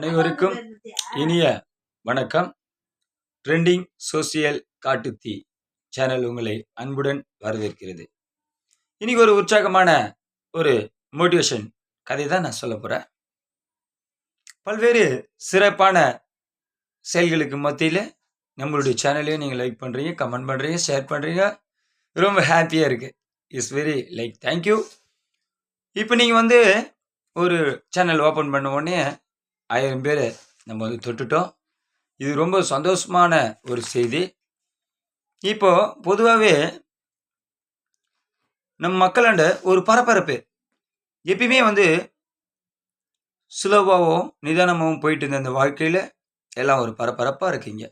அனைவருக்கும் இனிய வணக்கம். ட்ரெண்டிங் சோசியல் காட்டுத்தீ சேனல் உங்களை அன்புடன் வரவேற்கிறது. இன்னைக்கு ஒரு உற்சாகமான ஒரு மோட்டிவேஷன் கதை தான் நான் சொல்ல போகிறேன் பல்வேறு சிறப்பான செயல்களுக்கு மத்தியில் நம்மளுடைய சேனலையும் நீங்கள் லைக் பண்ணுறீங்க கமெண்ட் பண்ணுறீங்க ஷேர் பண்ணுறீங்க ரொம்ப ஹாப்பியாக இருக்குது இட்ஸ் வெரி லைக் தேங்க்யூ இப்போ நீங்கள் வந்து ஒரு சேனல் ஓப்பன் பண்ண உடனே ஆயிரம் பேர் நம்ம வந்து தொட்டுட்டோம். இது ரொம்ப சந்தோஷமான ஒரு செய்தி. இப்போ பொதுவாகவே நம் மக்களாண்ட ஒரு பரபரப்பு. எப்பயுமே வந்து ஸ்லோவாகவும் நிதானமாகவும் போயிட்டு இருந்த அந்த வாழ்க்கையில் எல்லாம் ஒரு பரபரப்பாக இருக்கீங்க.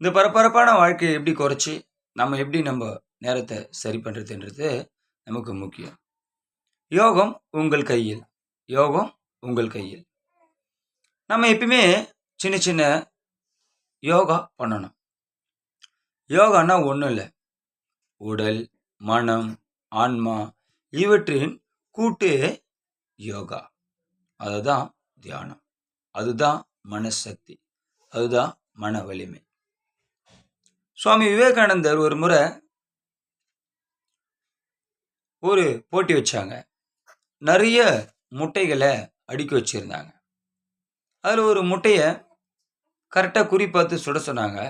இந்த பரபரப்பான வாழ்க்கையை எப்படி குறைச்சி நம்ம எப்படி நம்ம நேரத்தை சரி பண்ணுறதுன்றது நமக்கு முக்கியம். யோகம் உங்கள் கையில். யோகம் உங்கள் கையில். நம்ம எப்பயுமே சின்ன சின்ன யோகா பண்ணணும். யோகான்னா ஒன்றும் இல்லை. உடல் மனம் ஆன்மா இவற்றின் கூட்டு யோகா. அதுதான் தியானம். அதுதான் மனசக்தி. அதுதான் மன வலிமை. சுவாமி விவேகானந்தர் ஒரு முறை ஒரு போட்டி வச்சாங்க. நிறைய முட்டைகளை அடுக்கி வச்சிருந்தாங்க. அதில் ஒரு முட்டையை கரெக்டாக குறி பார்த்து சுட சொன்னாங்க.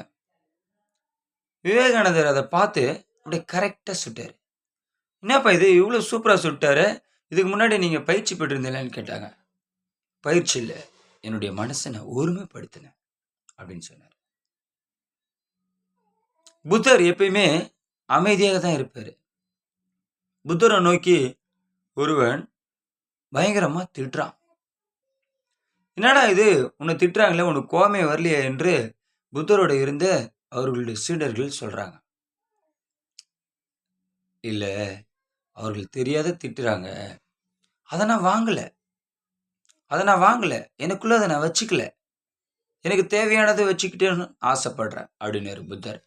விவேகானந்தர் அதை பார்த்து அப்படியே கரெக்டாக சுட்டார். என்னப்பா இது? இவ்வளோ சூப்பராக சுட்டாரு. இதுக்கு முன்னாடி நீங்கள் பயிற்சி பெற்றிருந்தீங்களான்னு கேட்டாங்க. பயிற்சி இல்லை. என்னுடைய மனசை நான் ஒருமைப்படுத்தினேன் அப்படின்னு சொன்னார். புத்தர் எப்பயுமே அமைதியாக தான் இருப்பார். புத்தரை நோக்கி ஒருவன் பயங்கரமாக திட்டுறான். என்னடா இது? உன்னை திட்டுறாங்களே உனக்கு கோமே வரலையே என்று புத்தரோட இருந்த அவர்களுடைய சீடர்கள் சொல்றாங்க. இல்ல அவர்கள் தெரியாத திட்டுறாங்க. அதை நான் வாங்கல. அதை நான் வாங்கல. எனக்குள்ள அதை நான் வச்சுக்கல. எனக்கு தேவையானதை வச்சுக்கிட்டேன்னு ஆசைப்படுறேன் அப்படின்னாரு புத்தர்.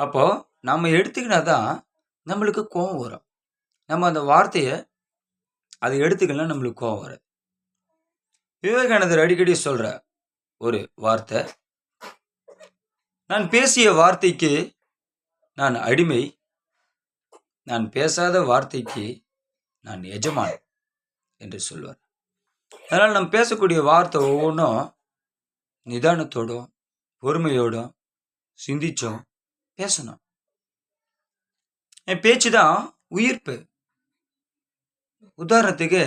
அப்போ நம்ம எடுத்துக்கினா தான் நம்மளுக்கு கோபம் வரும். நம்ம அந்த வார்த்தையை அதை எடுத்துக்கலாம் நம்மளுக்கு கோவம் வரும் விவேகானந்தர் அடிக்கடி சொல்ற ஒரு வார்த்தை நான் பேசிய வார்த்தைக்கு நான் அடிமை நான் பேசாத வார்த்தைக்கு நான் எஜமான் என்று சொல்வார். அதனால் நம்ம பேசக்கூடிய வார்த்தை ஒவ்வொன்றும் நிதானத்தோடும் பொறுமையோடும் சிந்திச்சோம் பேசணும். என் பேச்சு தான் உயிர்ப்பு. உதாரணத்துக்கு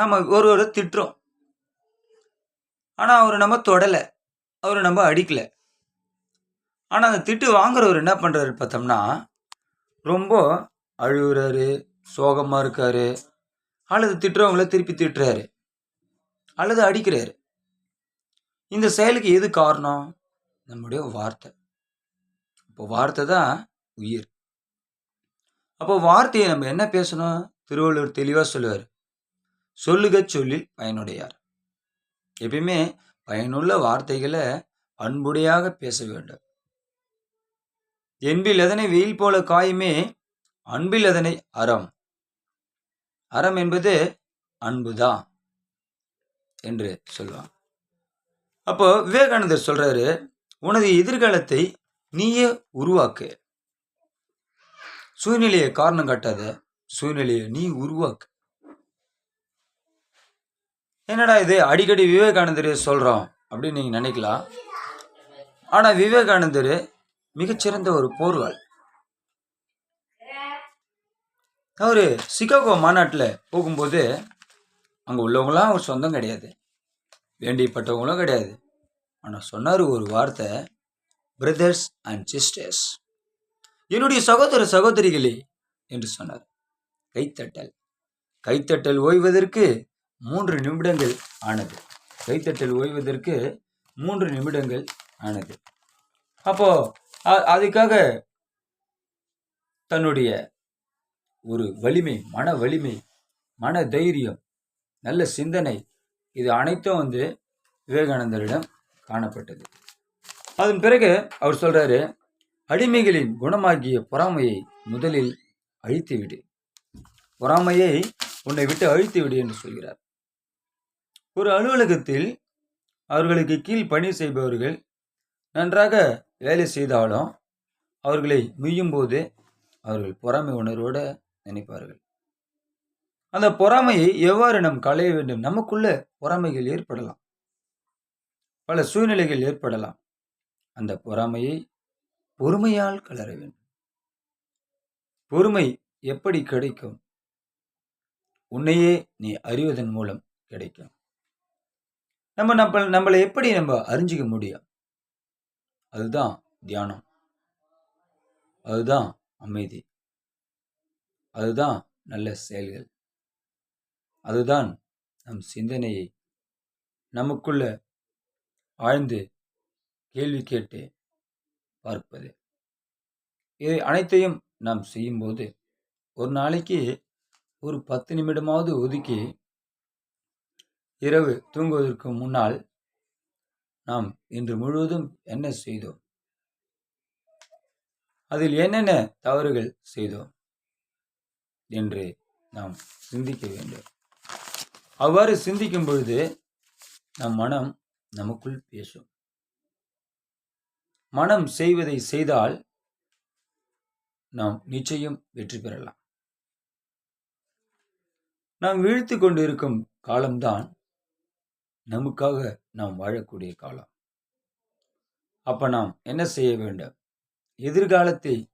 நம்ம ஒரு ஒரு திட்டுறோம். ஆனால் அவர் நம்ம தொடலை. அவர் நம்ம அடிக்கலை. ஆனால் அந்த திட்டு வாங்குறவர் என்ன பண்ணுறாரு பார்த்தோம்னா ரொம்ப அழுகுறாரு சோகமாக இருக்காரு. அல்லது திட்டுறவங்கள திருப்பி திட்டுறாரு. அல்லது அடிக்கிறாரு. இந்த செயலுக்கு எது காரணம்? நம்முடைய வார்த்தை. இப்போ வார்த்தை தான் உயிர். அப்போ வார்த்தையை நம்ம என்ன பேசணும்? திருவள்ளுவர் தெளிவாக சொல்லுவார். சொல்லுகச் சொல்லில் பயனுடையார். எப்பயுமே பயனுள்ள வார்த்தைகளை அன்புடையாக பேச வேண்டும். என்பில் அதனை வெயில் போல காயுமே அன்பில் அதனை அறம்? அறம் என்பது அன்புதான் என்று சொல்லுவாங்க அப்போ விவேகானந்தர் சொல்றாரு உனது எதிர்காலத்தை நீயே உருவாக்கு. சூழ்நிலையை காரணம் காட்டாத சூழ்நிலையை நீ உருவாக்கு. என்னடா இது? அடிக்கடி விவேகானந்தர் சொல்கிறோம் அப்படின்னு நீங்கள் நினைக்கலாம். ஆனால் விவேகானந்தர் மிகச்சிறந்த ஒரு போர்வாள். அவர் சிகாகோ மாநாட்டில் போகும்போது அங்கே உள்ளவங்களாம் அவர் சொந்தம் கிடையாது. வேண்டியப்பட்டவங்களும் கிடையாது. ஆனால் சொன்னார் ஒரு வார்த்தை பிரதர்ஸ் அண்ட் சிஸ்டர்ஸ் என்னுடைய சகோதர சகோதரிகளே என்று சொன்னார். கைத்தட்டல். கைத்தட்டல் ஓய்வதற்கு மூன்று நிமிடங்கள் ஆனது. கைத்தட்டல் ஓய்வதற்கு மூன்று நிமிடங்கள் ஆனது. அப்போ அதுக்காக தன்னுடைய ஒரு வலிமை மன வலிமை மன தைரியம் நல்ல சிந்தனை இது அனைத்தும் வந்து விவேகானந்தரிடம் காணப்பட்டது. அதன் பிறகு அவர் சொல்றாரு அடிமைகளின் குணமாகிய பொறாமையை முதலில் அழித்து விடு பொறாமையை உன்னை விட்டு அழித்து விடு என்று சொல்கிறார். ஒரு அலுவலகத்தில் அவர்களுக்கு கீழ் பணி செய்பவர்கள் நன்றாக வேலை செய்தாலும் அவர்களை மீயும்போது அவர்கள் பொறாமை உணர்வோடு நினைப்பார்கள். அந்த பொறாமையை எவ்வாறு நாம் களைய வேண்டும்? நமக்குள்ள பொறாமைகள் ஏற்படலாம். பல சூழ்நிலைகள் ஏற்படலாம். அந்த பொறாமையை பொறுமையால் கலர வேண்டும். பொறுமை எப்படி கிடைக்கும்? உன்னையே நீ அறிவதன் மூலம் கிடைக்கும். நம்ம நம்ம நம்மளை எப்படி நம்ம அறிஞ்சிக்க முடியும்? அதுதான் தியானம். அதுதான் அமைதி. அதுதான் நல்ல செயல்கள். அதுதான் நம் சிந்தனையை நமக்குள்ள ஆழ்ந்து கேள்வி கேட்டு பார்ப்பது. இதை அனைத்தையும் நாம் செய்யும்போது ஒரு நாளைக்கு ஒரு பத்து நிமிடமாவது ஒதுக்கி இரவு தூங்குவதற்கு முன்னால் நாம் இன்று முழுவதும் என்ன செய்தோம்? அதில் என்னென்ன தவறுகள் செய்தோம்? என்று நாம் சிந்திக்க வேண்டும். அவ்வாறு சிந்திக்கும் பொழுது நம் மனம் நமக்குள் பேசும். மனம் செய்வதை செய்தால் நாம் நிச்சயம் வெற்றி பெறலாம். நாம் வீழ்த்து கொண்டிருக்கும் காலம்தான் நமக்காக நாம் வாழக்கூடிய காலம். அப்ப நாம் என்ன செய்ய வேண்டும்? எதிர்காலத்தை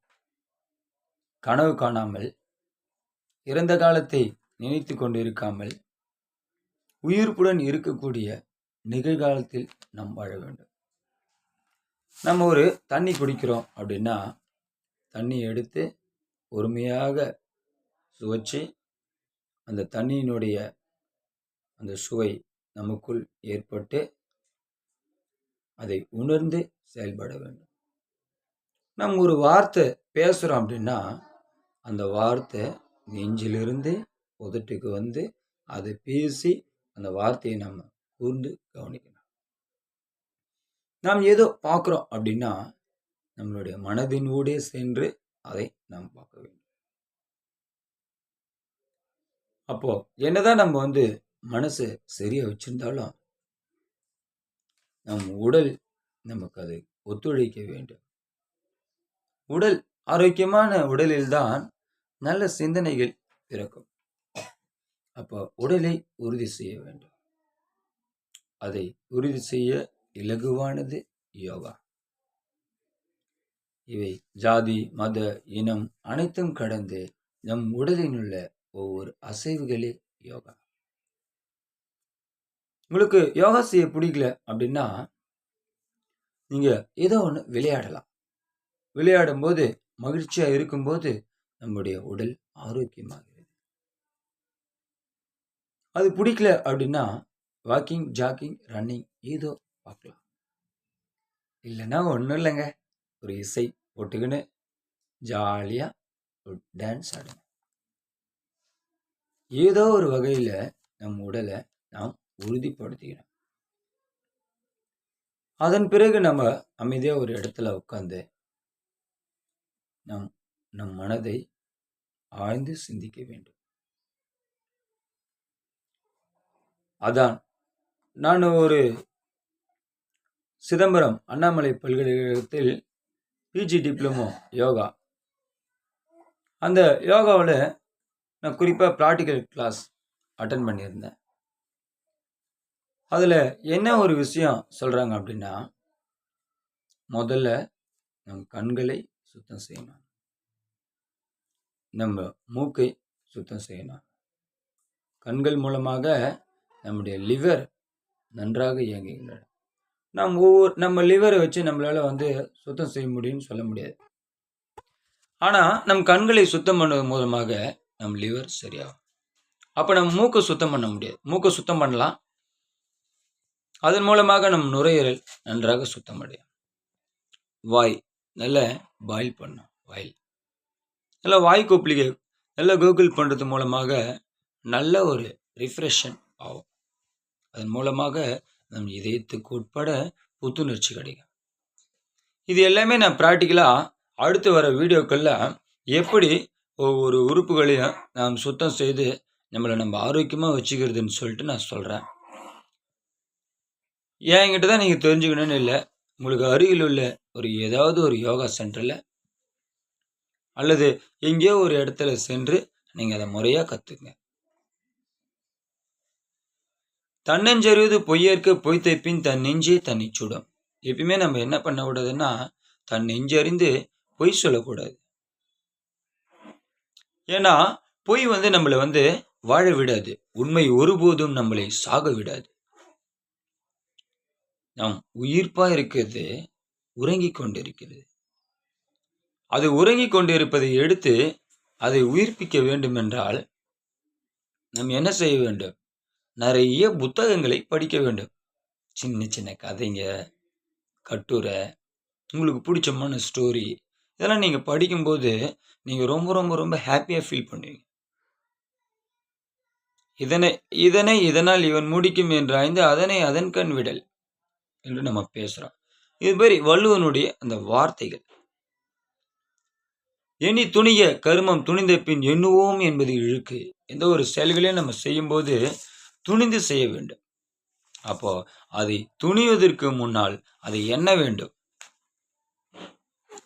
கனவு காணாமல் இறந்த காலத்தை நினைத்து கொண்டிருக்காமல் உயிர்ப்புடன் இருக்கக்கூடிய நிகழ்காலத்தில் நாம் வாழ வேண்டும். நம்ம ஒரு தண்ணி குடிக்கிறோம் அப்படின்னா தண்ணி எடுத்து பொறுமையாக சுவைச்சு அந்த தண்ணியினுடைய அந்த சுவை நமக்குள் ஏற்பட்டு அதை உணர்ந்து செயல்பட வேண்டும். நம்ம ஒரு வார்த்தை பேசுகிறோம் அப்படின்னா அந்த வார்த்தை நெஞ்சிலிருந்து உதட்டுக்கு வந்து அதை பேசி அந்த வார்த்தையை நம்ம கூர்ந்து கவனிக்கணும். நாம் ஏதோ பார்க்குறோம் அப்படின்னா நம்மளுடைய மனதின் ஊடே சென்று அதை நாம் பார்க்க வேண்டும். அப்போ என்னதான் நம்ம வந்து மனசு சரியா வச்சிருந்தாலும் நம் உடல் நமக்கு அதை ஒத்துழைக்க வேண்டும். உடல் ஆரோக்கியமான உடலில்தான் நல்ல சிந்தனைகள் பிறக்கும். அப்போ உடலை உறுதி செய்ய வேண்டும். அதை உறுதி செய்ய இலகுவானது யோகா. இவை ஜாதி மத இனம் அனைத்தும் கடந்து நம் உடலில் உள்ள ஒவ்வொரு அசைவுகளே யோகா. உங்களுக்கு யோகா செய்ய பிடிக்கல அப்படின்னா நீங்க ஏதோ ஒன்று விளையாடலாம். விளையாடும் போது மகிழ்ச்சியா இருக்கும்போது நம்முடைய உடல் ஆரோக்கியமாகிறது. அது பிடிக்கல அப்படின்னா வாக்கிங் ஜாக்கிங் ரன்னிங் ஏதோ பார்க்கலாம். இல்லைன்னா ஒன்றும் இல்லைங்க. ஒரு இசை போட்டுக்கின்னு ஜாலியாக ஒரு டான்ஸ் ஆடுங்க. ஏதோ ஒரு வகையில் நம் உடலை நாம் உறுதிப்படுத்திக்கணும். அதன் பிறகு நம்ம அமைதியாக ஒரு இடத்துல உட்காந்து நம் நம் மனதை ஆழ்ந்து சிந்திக்க வேண்டும். அதான் நான் ஒரு சிதம்பரம் அண்ணாமலை பல்கலைக்கழகத்தில் பிஜி டிப்ளமோ யோகா. அந்த யோகாவில் நான் குறிப்பாக ப்ராக்டிக்கல் கிளாஸ் அட்டன் பண்ணியிருந்தேன். அதில் என்ன ஒரு விஷயம் சொல்கிறாங்க அப்படின்னா முதல்ல நம் கண்களை சுத்தம் செய்யணும். நம்ம மூக்கை சுத்தம் செய்யணும். கண்கள் மூலமாக நம்முடைய லிவர் நன்றாக இயங்குகின்றன. நம் ஒவ்வொரு நம்ம லிவரை வச்சு நம்மளால் வந்து சுத்தம் செய்ய முடியும்னு சொல்ல முடியாது. ஆனால் நம் கண்களை சுத்தம் பண்ணுவது மூலமாக நம் லிவர் சரியாகும். அப்போ நம்ம மூக்கை சுத்தம் பண்ண முடியாது. மூக்கை சுத்தம் பண்ணலாம் அதன் மூலமாக நம் நுரையீரல் நன்றாக சுத்தம் அடையும் வாய் நல்ல பாயில் பண்ணும் வாயில். நல்லா வாய் கொப்பளிக்க நல்லா கூகுள் பண்ணுறது மூலமாக நல்ல ஒரு ரிஃப்ரெஷன் ஆகும். அதன் மூலமாக நம் இதயத்துக்கு உட்பட புத்துணர்ச்சி கிடைக்கும். இது எல்லாமே நான் ப்ராக்டிக்கலாக அடுத்து வர வீடியோக்களில் எப்படி ஒவ்வொரு உறுப்புகளையும் நாம் சுத்தம் செய்து நம்மளை நம்ம ஆரோக்கியமாக வச்சுக்கிறதுன்னு சொல்லிட்டு நான் சொல்கிறேன் ஏன் என்கிட்ட தான் நீங்கள் தெரிஞ்சுக்கணும்னு இல்லை? உங்களுக்கு அருகில் உள்ள ஒரு ஏதாவது ஒரு யோகா சென்டரில் அல்லது எங்கேயோ ஒரு இடத்துல சென்று நீங்கள் அதை முறையாக கற்றுங்க தன்னஞ்சறிவது பொய்யற்க பொய் தைப்பின் தன் நெஞ்சே தன்னை சுடும் எப்பயுமே நம்ம என்ன பண்ண கூடாதுன்னா தன் நெஞ்சறிந்து பொய் சொல்லக்கூடாது. ஏன்னா பொய் வந்து நம்மளை வந்து வாழ விடாது. உண்மை ஒருபோதும் நம்மளை சாக விடாது நாம் உயிர்ப்பாக இருக்கிறது உறங்கிக் கொண்டிருக்கிறது. அது உறங்கிக் கொண்டிருப்பதை எடுத்து அதை உயிர்ப்பிக்க வேண்டும் என்றால் நாம் என்ன செய்ய வேண்டும்? நிறைய புத்தகங்களை படிக்க வேண்டும். சின்ன சின்ன கதைங்க கட்டுரை உங்களுக்கு பிடிச்சமான ஸ்டோரி இதெல்லாம் நீங்கள் படிக்கும்போது நீங்கள் ரொம்ப ரொம்ப ரொம்ப ஹாப்பியாக ஃபீல் பண்ணுவீங்க. இதனை இதனை இதனால் இவன் முடிக்கும் என்று ஆய்ந்து அதனை அதன் கண் விடல். என்று நம்ம பேசுகிறோம் இது மாதிரி வள்ளுவனுடைய அந்த வார்த்தைகள். எண்ணி துணிய கருமம் துணிந்த பின் எண்ணுவோம் என்பது இழுக்கு. எந்த ஒரு செயல்களையும் நம்ம செய்யும்போது துணிந்து செய்ய வேண்டும். அப்போ அதை துணிவதற்கு முன்னால் அதை எண்ண வேண்டும்.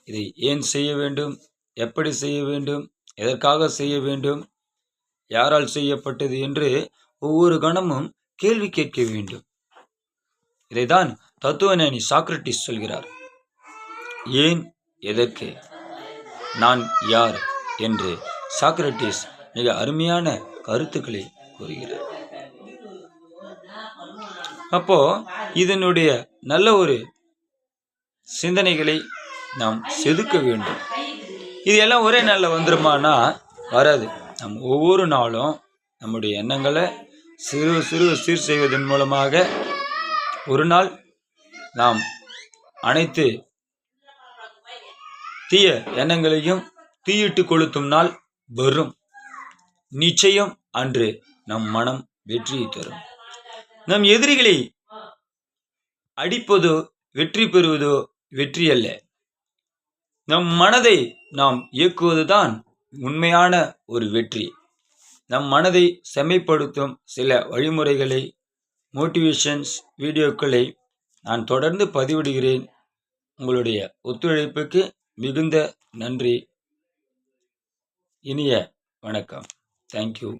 இதை ஏன் செய்ய வேண்டும்? எப்படி செய்ய வேண்டும்? எதற்காக செய்ய வேண்டும்? யாரால் செய்யப்பட்டது என்று ஒவ்வொரு கணமும் கேள்வி கேட்க வேண்டும். இதைதான் தத்துவஞானி சாக்ரட்டிஸ் சொல்கிறார் ஏன் எதற்கு? நான் யார்? என்று சாக்ரட்டிஸ் மிக அருமையான கருத்துக்களை கூறுகிறார். அப்போ இதனுடைய நல்ல ஒரு சிந்தனைகளை நாம் செதுக்க வேண்டும். இது எல்லாம் ஒரே நாளில் வந்துருமானா? வராது. நம் ஒவ்வொரு நாளும் நம்முடைய எண்ணங்களை சிறு சிறு சீர் செய்வதன் மூலமாக ஒரு நாள் நாம் அனைத்து தீய எண்ணங்களையும் தீயிட்டு கொளுத்தும் நாள் வரும். நிச்சயம் அன்று நம் மனம் வெற்றியை தரும். நம் எதிரிகளை அடிப்பதோ வெற்றி பெறுவதோ வெற்றி அல்ல நம் மனதை நாம் இயக்குவதுதான் உண்மையான ஒரு வெற்றி. நம் மனதை செம்மைப்படுத்தும் சில வழிமுறைகளை மோட்டிவேஷன்ஸ் வீடியோக்களை நான் தொடர்ந்து பதிவிடுகிறேன். உங்களுடைய ஒத்துழைப்புக்கு மிகுந்த நன்றி. இனிய வணக்கம். தேங்க்யூ